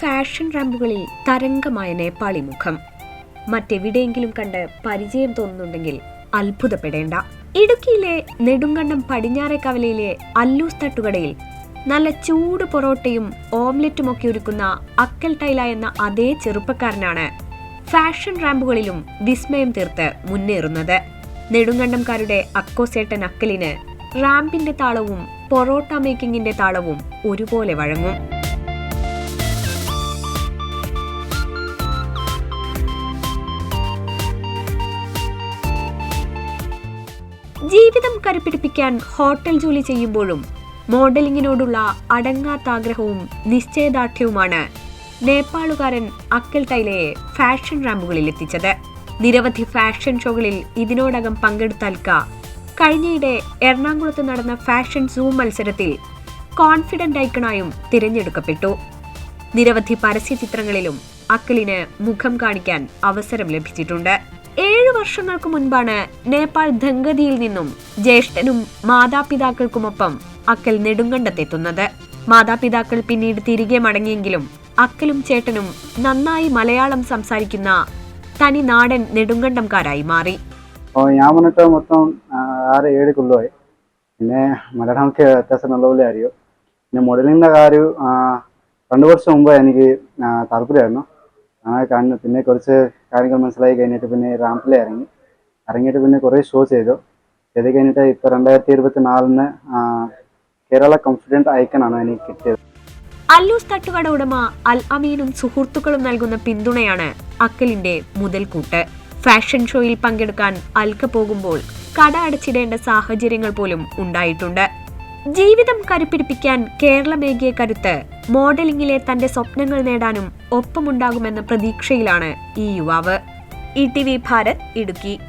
Fashion റാമ്പുകളിൽ തരംഗമായ Nepali മുഖം. മറ്റെവിടെയെങ്കിലും കണ്ട് പരിചയം തോന്നുന്നുണ്ടെങ്കിൽ അത്ഭുതപ്പെടേണ്ട. ഇടുക്കിയിലെ നെടുങ്കണ്ടം പടിഞ്ഞാറേക്കവലയിലെ അല്ലൂസ് തട്ടുകടയിൽ നല്ല ചൂട് പൊറോട്ടയും ഓംലെറ്റുമൊക്കെ ഒരുക്കുന്ന അക്കൽ ടൈല എന്ന അതേ ചെറുപ്പക്കാരനാണ് ഫാഷൻ റാമ്പുകളിലും വിസ്മയം തീർത്ത് മുന്നേറുന്നത്. നെടുങ്കണ്ടംകാരുടെ അക്കോസേട്ടൻ അക്കലിന് റാമ്പിന്റെ താളവും പൊറോട്ട മേക്കിങ്ങിന്റെ താളവും ഒരുപോലെ വഴങ്ങും. ജീവിതം കരുപിടിപ്പിക്കാൻ ഹോട്ടൽ ജോലി ചെയ്യുമ്പോഴും മോഡലിങ്ങിനോടുള്ള അടങ്ങാത്ത ആഗ്രഹവും നിശ്ചയദാർഢ്യവുമാണ് നേപ്പാളുകാരൻ അക്കൽ തൈലയെ ഫാഷൻ റാമ്പുകളിൽ എത്തിച്ചത്. നിരവധി ഫാഷൻ ഷോകളിൽ ഇതിനോടകം പങ്കെടുത്ത അൽക്ക കഴിഞ്ഞയിടെ എറണാകുളത്ത് നടന്ന ഫാഷൻ സൂം മത്സരത്തിൽ കോൺഫിഡന്റ് ഐക്കണായും തിരഞ്ഞെടുക്കപ്പെട്ടു. നിരവധി പരസ്യ ചിത്രങ്ങളിലും അക്കലിന് മുഖം കാണിക്കാൻ അവസരം ലഭിച്ചിട്ടുണ്ട്. ഏഴു വർഷങ്ങൾക്ക് മുൻപാണ് നേപ്പാൾ ധങ്കതിയിൽ നിന്നും ജ്യേഷ്ഠനും മാതാപിതാക്കൾക്കുമൊപ്പം അക്കൽ നെടുങ്കണ്ടത്തെത്തുന്നത്. മാതാപിതാക്കൾ പിന്നീട് തിരികെ മടങ്ങിയെങ്കിലും അക്കലും ചേട്ടനും നന്നായി മലയാളം സംസാരിക്കുന്ന തനി നാടൻ നെടുങ്കണ്ടംകാരായി മാറി. ഞാൻ വന്നിട്ട് മൊത്തം ആറ് ഏഴ് കൊല്ലമായി പിന്നെ മലയാളമൊക്കെ അത്യാവശ്യം നല്ലപോലെ അറിയും. പിന്നെ കാര്യം രണ്ടു വർഷം മുമ്പ് എനിക്ക് താല്പര്യമായിരുന്നു. അങ്ങനെ കാണുന്നു പിന്നെ കുറച്ച് കാര്യങ്ങൾ മനസ്സിലായി കഴിഞ്ഞിട്ട് പിന്നെ റാമ്പിൽ ഇറങ്ങി. ഇറങ്ങിയിട്ട് പിന്നെ കുറേ ഷോ ചെയ്തു. ചെയ്ത് കഴിഞ്ഞിട്ട് ഇപ്പോൾ രണ്ടായിരത്തി ഇരുപത്തി നാലിന് കേരള കോൺഫിഡന്റ് ഐക്കണാണ് എനിക്ക് കിട്ടിയത്. അല്ലൂസ് തട്ടുകട ഉടമ അൽ അമീനും സുഹൃത്തുക്കളും നൽകുന്ന പിന്തുണയാണ് അക്കലിന്റെ മുതൽക്കൂട്ട് ഫാഷൻ ഷോയിൽ പങ്കെടുക്കാൻ അൽക്ക പോകുമ്പോൾ കട അടച്ചിടേണ്ട സാഹചര്യങ്ങൾ പോലും ഉണ്ടായിട്ടുണ്ട്. ജീവിതം കരുപ്പിടിപ്പിക്കാൻ കേരളമേകിയ കരുത്ത് മോഡലിംഗിലെ തന്റെ സ്വപ്നങ്ങൾ നേടാനും ഒപ്പമുണ്ടാകുമെന്ന പ്രതീക്ഷയിലാണ് ഈ യുവാവ്. E T V Bharat Idukki.